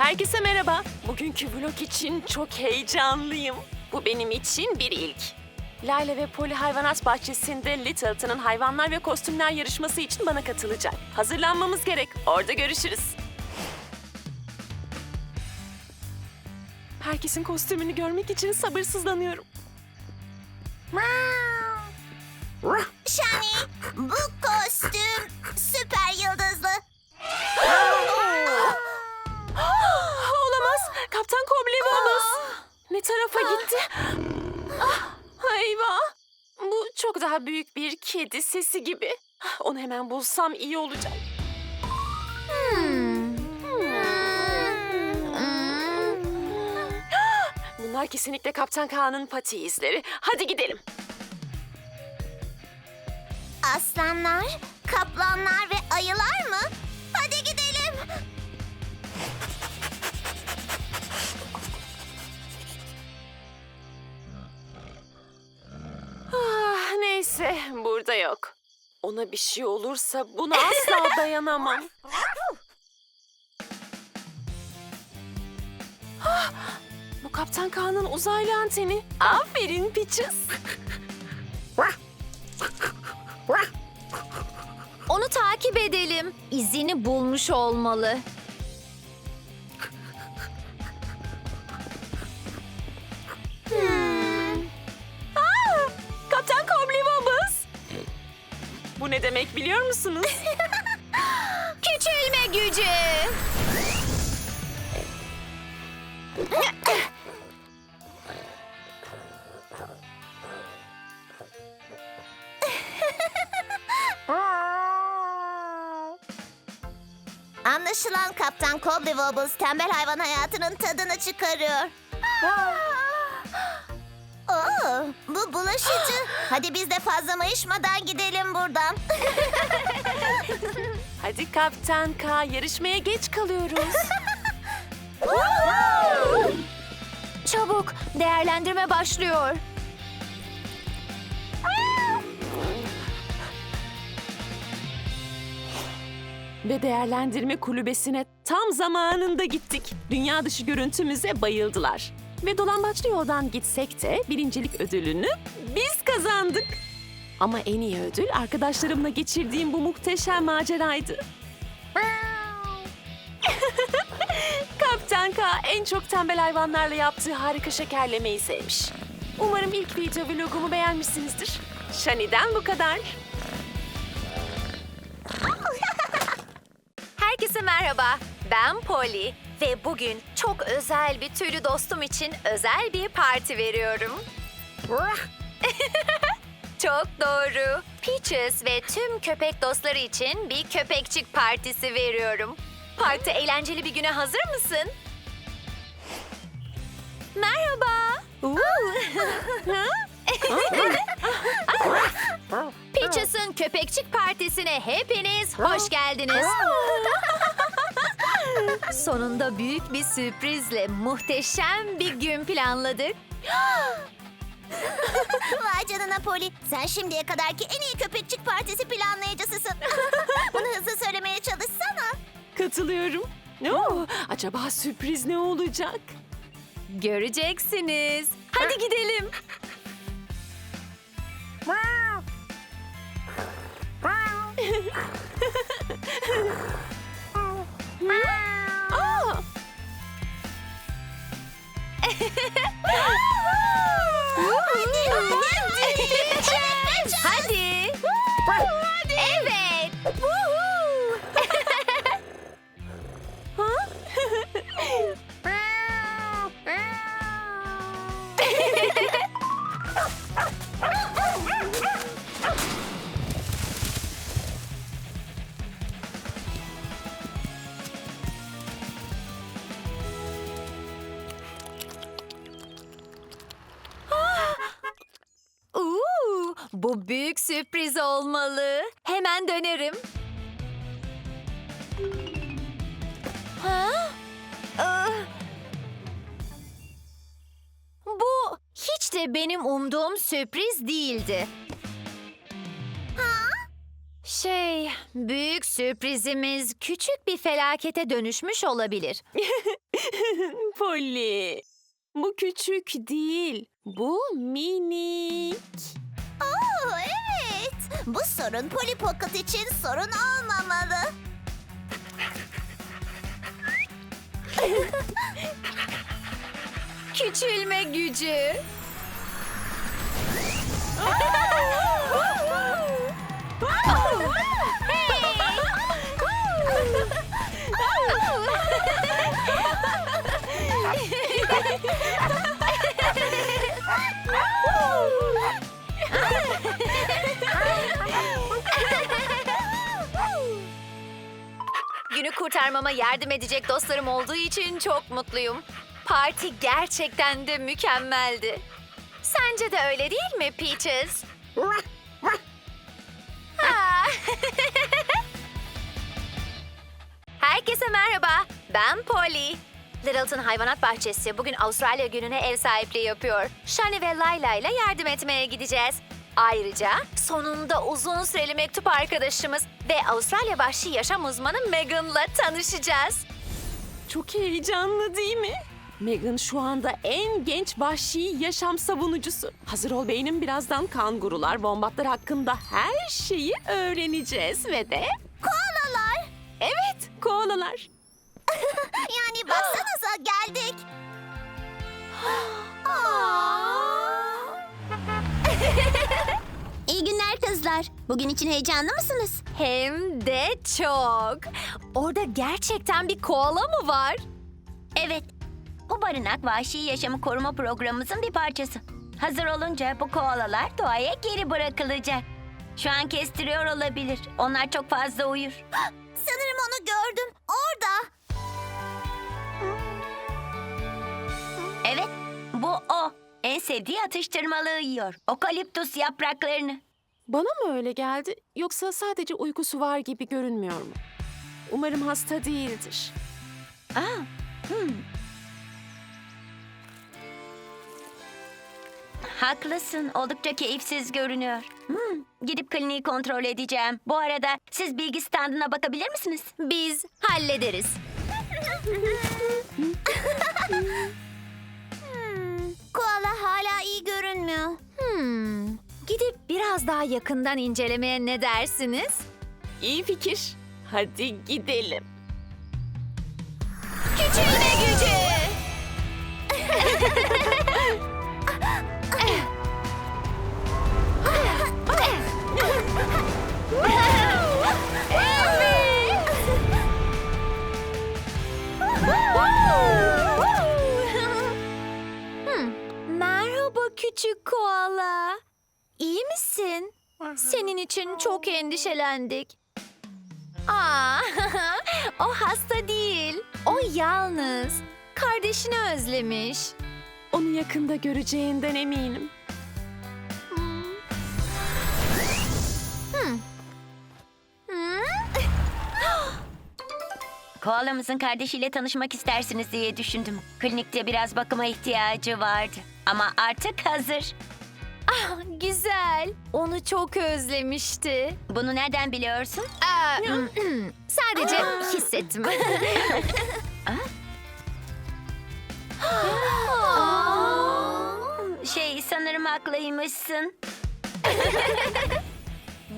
Herkese merhaba. Bugünkü vlog için çok heyecanlıyım. Bu benim için bir ilk. Lale ve Poli Hayvanat Bahçesi'nde Littleton'ın hayvanlar ve kostümler yarışması için bana katılacak. Hazırlanmamız gerek. Orada görüşürüz. Herkesin kostümünü görmek için sabırsızlanıyorum. Shani, bu kostüm süper yıldızlı. Kaptan Koblevamız. Ne tarafa gitti? Ah, eyvah. Bu çok daha büyük bir kedi sesi gibi. Onu hemen bulsam iyi olacak. Bunlar kesinlikle Kaptan Kaan'ın pati izleri. Hadi gidelim. Aslanlar, kaplanlar ve ayılar mı? Neyse, burada yok. Ona bir şey olursa buna asla dayanamam. Ah, bu Kaptan Kaan'ın uzaylı anteni. Aferin Peaches. Onu takip edelim. İzini bulmuş olmalı. Kaptan Bu ne demek biliyor musunuz? Küçülme gücü. Anlaşılan Kaptan Cobbly Wobbles tembel hayvan hayatının tadını çıkarıyor. Bu bulaşıcı. Hadi biz de fazla mayışmadan gidelim buradan. Hadi Kaptan K, yarışmaya geç kalıyoruz. Çabuk, değerlendirme başlıyor. Ve değerlendirme kulübesine tam zamanında gittik. Dünya dışı görüntümüze bayıldılar. Ve dolambaçlı yoldan gitsek de birincilik ödülünü biz kazandık. Ama en iyi ödül arkadaşlarımla geçirdiğim bu muhteşem maceraydı. Kaptan K en çok tembel hayvanlarla yaptığı harika şekerlemeyi sevmiş. Umarım ilk video vlogumu beğenmişsinizdir. Shani'den bu kadar. Herkese merhaba. Ben Polly ve bugün çok özel bir tüylü dostum için özel bir parti veriyorum. çok doğru. Peaches ve tüm köpek dostları için bir köpekçik partisi veriyorum. Parti eğlenceli bir güne hazır mısın? Merhaba. Peaches'ın köpekçik partisine hepiniz hoş geldiniz. Sonunda büyük bir sürprizle muhteşem bir gün planladık. Vay canına Poli. Sen şimdiye kadarki en iyi köpekçik partisi planlayıcısısın. Bunu hızlı söylemeye çalışsana. Katılıyorum. Oo, acaba sürpriz ne olacak? Göreceksiniz. Hadi gidelim. Aa! Hadi. Evet. Bu büyük sürpriz olmalı. Hemen dönerim. Ha? Ah. Bu hiç de benim umduğum sürpriz değildi. Şey, büyük sürprizimiz küçük bir felakete dönüşmüş olabilir. Polly. Bu küçük değil. Bu minik. Oo, evet. Bu sorun Polly Pocket için sorun olmamalı. Küçülme gücü. Günü kurtarmama yardım edecek dostlarım olduğu için çok mutluyum. Parti gerçekten de mükemmeldi. Sence de öyle değil mi Peaches? Ha. Herkese merhaba, ben Polly. Littleton Hayvanat Bahçesi bugün Avustralya gününe ev sahipliği yapıyor. Shani ve Layla ile yardım etmeye gideceğiz. Ayrıca sonunda uzun süreli mektup arkadaşımız ve Avustralya vahşi yaşam uzmanı Megan'la tanışacağız. Çok heyecanlı değil mi? Megan şu anda en genç vahşi yaşam savunucusu. Hazır ol beynim birazdan kangurular, wombatlar hakkında her şeyi öğreneceğiz ve de... Koalalar. Evet, koalalar. Yani baksanıza geldik. İyi günler kızlar. Bugün için heyecanlı mısınız? Hem de çok. Orada gerçekten bir koala mı var? Evet. Bu barınak vahşi yaşamı koruma programımızın bir parçası. Hazır olunca bu koalalar doğaya geri bırakılacak. Şu an kestiriyor olabilir. Onlar çok fazla uyur. Sanırım onu gördüm. Orada. En sevdiği atıştırmalığı yiyor. Okaliptus yapraklarını. Bana mı öyle geldi yoksa sadece uykusu var gibi görünmüyor mu? Umarım hasta değildir. Aa, hmm. Haklısın. Oldukça keyifsiz görünüyor. Hmm, Gidip kliniği kontrol edeceğim. Bu arada siz bilgi standına bakabilir misiniz? Biz hallederiz. görünmüyor. Hmm. Gidip biraz daha yakından incelemeye ne dersiniz? İyi fikir. Hadi gidelim. Merhaba küçük koala. İyi misin? Senin için çok endişelendik. Aa, o hasta değil. O yalnız. Kardeşini özlemiş. Onu yakında göreceğinden eminim. Koalamızın kardeşiyle tanışmak istersiniz diye düşündüm. Klinikte biraz bakıma ihtiyacı vardı. Ama artık hazır. Ah, güzel. Onu çok özlemişti. Bunu nereden biliyorsun? Aa, sadece hissettim. Şey sanırım haklıymışsın.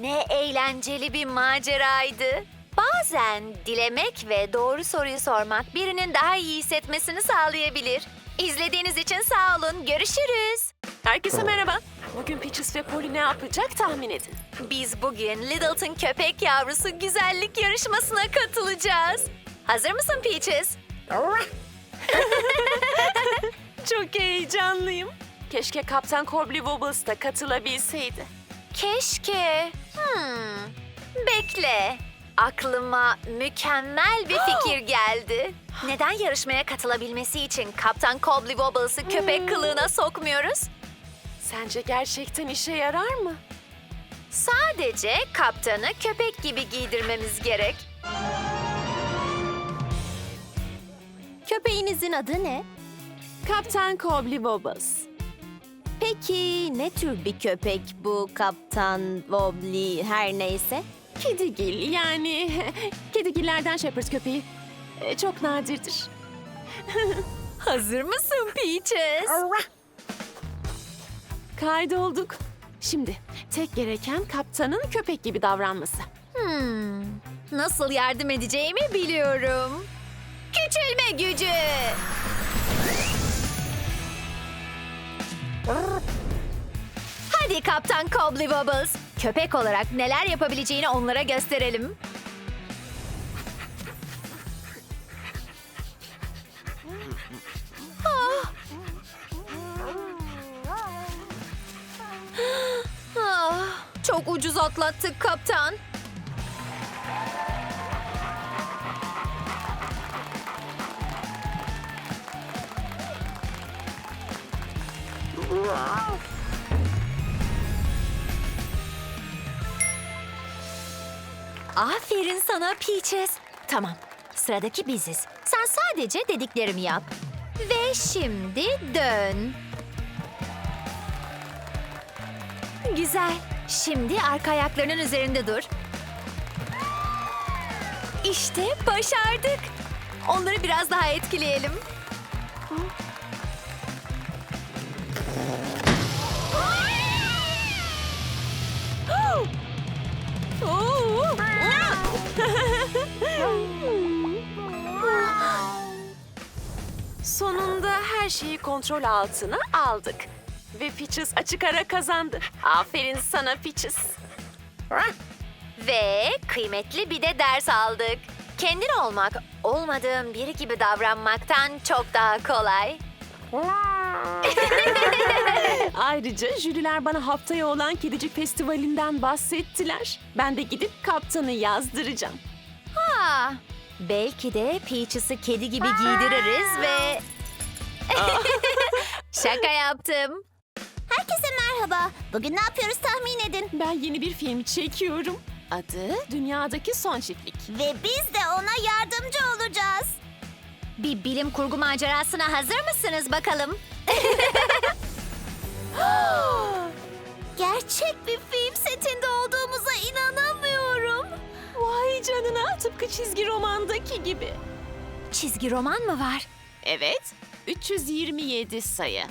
Ne eğlenceli bir maceraydı. Bazen dilemek ve doğru soruyu sormak birinin daha iyi hissetmesini sağlayabilir. İzlediğiniz için sağ olun. Görüşürüz. Herkese merhaba. Bugün Peaches ve Polly ne yapacak tahmin edin. Biz bugün Littleton köpek yavrusu güzellik yarışmasına katılacağız. Hazır mısın Peaches? Çok heyecanlıyım. Keşke Kaptan Corbly Wobbles da katılabilseydi. Keşke. Hmm. Bekle. Aklıma mükemmel bir fikir geldi. Neden yarışmaya katılabilmesi için Kaptan Cobbly Wobbles'ı köpek kılığına sokmuyoruz? Sence gerçekten işe yarar mı? Sadece kaptanı köpek gibi giydirmemiz gerek. Köpeğinizin adı ne? Kaptan Cobbly Wobbles. Peki ne tür bir köpek bu Kaptan Wobbly her neyse? Kedigil yani kedigillerden Shepherd köpeği. E, Çok nadirdir. Hazır mısın Peaches? Kaydolduk. Şimdi tek gereken kaptanın köpek gibi davranması. Hmm, nasıl yardım edeceğimi biliyorum. Küçülme gücü. Hadi Kaptan Cobbly Wobbles. Köpek olarak neler yapabileceğini onlara gösterelim. Ah, çok ucuz atlattık kaptan. Aferin sana Peaches. Tamam, sıradaki biziz. Sen sadece dediklerimi yap. Ve şimdi dön. Güzel. Şimdi arka ayaklarının üzerinde dur. İşte başardık. Onları biraz daha etkileyelim. Sonunda her şeyi kontrol altına aldık. Ve Peaches açık ara kazandı. Aferin sana Peaches. Ve kıymetli bir de ders aldık. Kendin olmak, olmadığın biri gibi davranmaktan çok daha kolay. Ayrıca jüriler bana haftaya olan Kedicik Festivali'nden bahsettiler. Ben de gidip kaptanı yazdıracağım. Ha, belki de Peaches'ı kedi gibi giydiririz ve... Şaka yaptım. Herkese merhaba. Bugün ne yapıyoruz tahmin edin. Ben yeni bir film çekiyorum. Adı Dünyadaki Son Çiftlik. Ve biz de ona yardımcı olacağız. Bir bilim kurgu macerasına hazır mısınız bakalım? Gerçek bir film setinde olduğumuza inanamıyorum. Vay canına tıpkı çizgi romandaki gibi. Çizgi roman mı var? Evet, 327 sayı.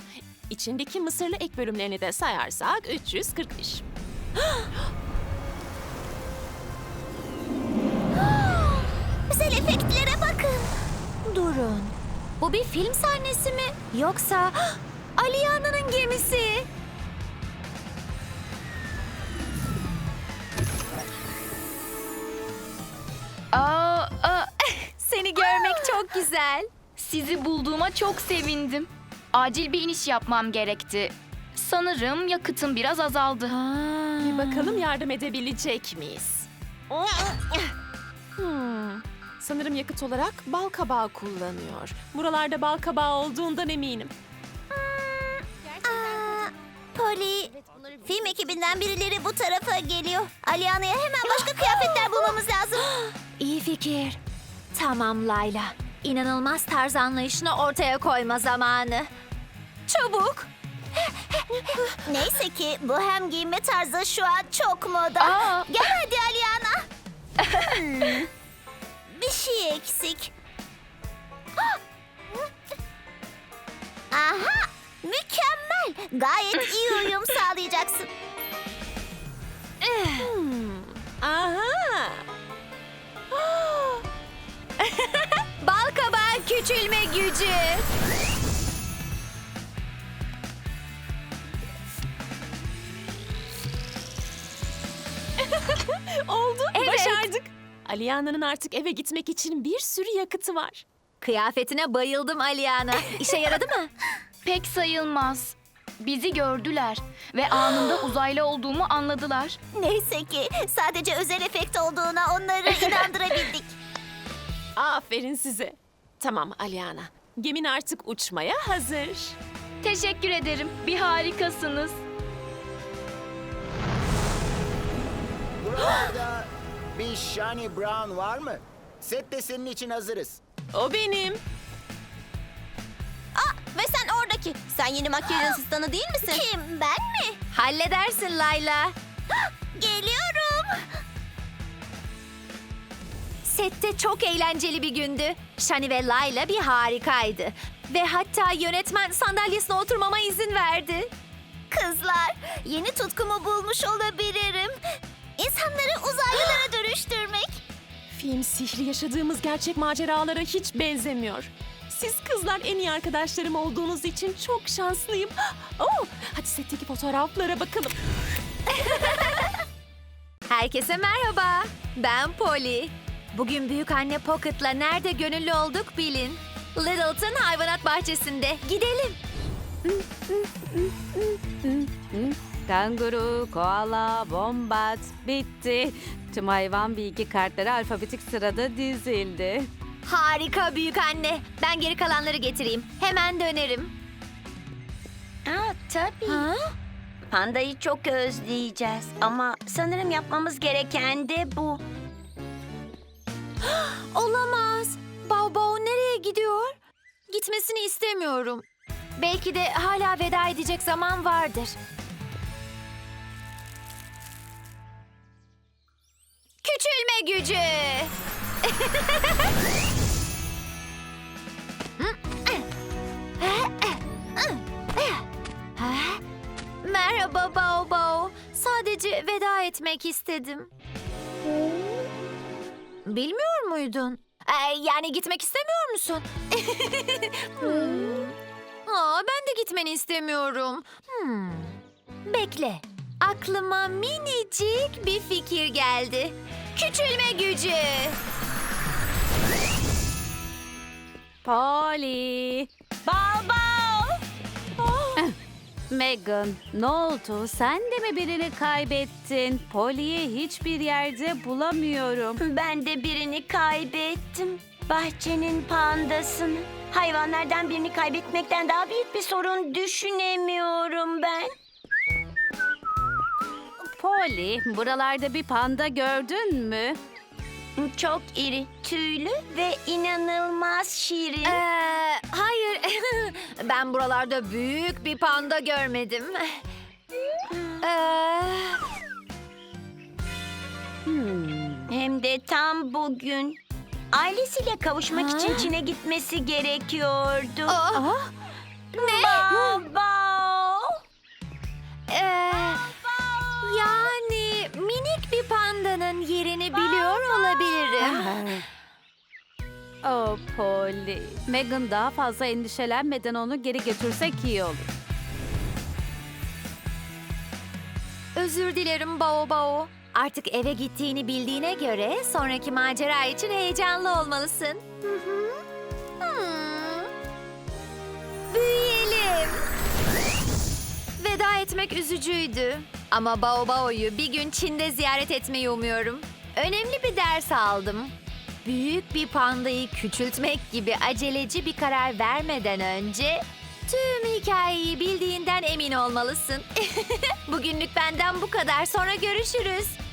İçindeki Mısırlı ek bölümlerini de sayarsak 345. Güzel efektlere bakın. Durun. Bu bir film sahnesi mi? Yoksa Aliyana'nın gemisi? Aa, aa, Seni görmek çok güzel. sizi bulduğuma çok sevindim. Acil bir iniş yapmam gerekti. Sanırım yakıtım biraz azaldı. Bir bakalım yardım edebilecek miyiz? Hmm, sanırım yakıt olarak bal kabağı kullanıyor. Buralarda bal kabağı olduğundan eminim. Aa, Polly, film ekibinden birileri bu tarafa geliyor. Aliana'ya hemen başka kıyafetler bulmamız lazım. İyi fikir. Tamam Layla. İnanılmaz tarz anlayışını ortaya koyma zamanı. Çabuk. Neyse ki bu hem giyinme tarzı şu an çok moda. Aa. Gel hadi Aliana. Hmm, Bir şey eksik. Aha, mükemmel. Gayet iyi uyum sağlayacaksın. Aha! Bal kabağı küçülme gücü. Oldu, Evet. başardık. Aliyana'nın artık eve gitmek için bir sürü yakıtı var. Kıyafetine bayıldım Aliana. İşe yaradı mı? Pek sayılmaz. Bizi gördüler ve anında uzaylı olduğumu anladılar. Neyse ki sadece özel efekt olduğuna onları inandırabildik. Aferin size. Tamam Aliana, gemin artık uçmaya hazır. Teşekkür ederim. Bir harikasınız. Burada bir Shani Brown var mı? Sette senin için hazırız. O benim. Ve sen oradaki. Sen yeni makyaj asistanı değil misin? Kim, ben mi? Halledersin Layla. Geliyorum. Sette çok eğlenceli bir gündü. Shani ve Layla bir harikaydı. Ve hatta yönetmen sandalyesine oturmama izin verdi. Kızlar, yeni tutkumu bulmuş olabilirim. İnsanları uzaylılara dönüştürmek. Film sihri yaşadığımız gerçek maceralara hiç benzemiyor. Siz kızlar en iyi arkadaşlarım olduğunuz için çok şanslıyım. Oh, hadi setteki fotoğraflara bakalım. Herkese merhaba. Ben Polly. Bugün büyük anne Pocket'la nerede gönüllü olduk bilin. Littleton hayvanat bahçesinde. Gidelim. Kanguru, koala, bombat, bitti. Tüm hayvan bilgi kartları alfabetik sırada dizildi. Harika büyük anne. Ben geri kalanları getireyim. Hemen dönerim. Aa, tabii. Ha? Pandayı çok özleyeceğiz. Ama sanırım yapmamız gereken de bu. Olamaz. Bao Bao nereye gidiyor? Gitmesini istemiyorum. Belki de hala veda edecek zaman vardır. Küçülme gücü. Merhaba Bao Bao. Sadece veda etmek istedim. Bilmiyor muydun? Ee, yani gitmek istemiyor musun? Aa, ben de gitmeni istemiyorum. Hmm. Bekle. Aklıma minicik bir fikir geldi. Küçülme gücü. Polly. Baba! Megan, ne oldu? Sen de mi birini kaybettin? Polly'yi hiçbir yerde bulamıyorum. Ben de birini kaybettim. Bahçenin pandasını. Hayvanlardan birini kaybetmekten daha büyük bir sorun düşünemiyorum ben. Polly, buralarda bir panda gördün mü? Çok iri, tüylü ve inanılmaz şirin. Ee, hayır. ben buralarda büyük bir panda görmedim. Ee, Hem de tam bugün. Ailesiyle kavuşmak Ha? için Çin'e gitmesi gerekiyordu. aa, ne? Baba! Ee, yani minik bir pandanın yerini biliyor olabilirim. Oh Polly. Megan daha fazla endişelenmeden onu geri götürsek iyi olur. Özür dilerim Bao Bao. Artık eve gittiğini bildiğine göre sonraki macera için heyecanlı olmalısın. Hı. Hmm. Büyüyelim. Veda etmek üzücüydü. Ama Bao Bao'yu bir gün Çin'de ziyaret etmeyi umuyorum. Önemli bir ders aldım. Büyük bir pandayı küçültmek gibi aceleci bir karar vermeden önce tüm hikayeyi bildiğinden emin olmalısın. Bugünlük benden bu kadar. Sonra görüşürüz.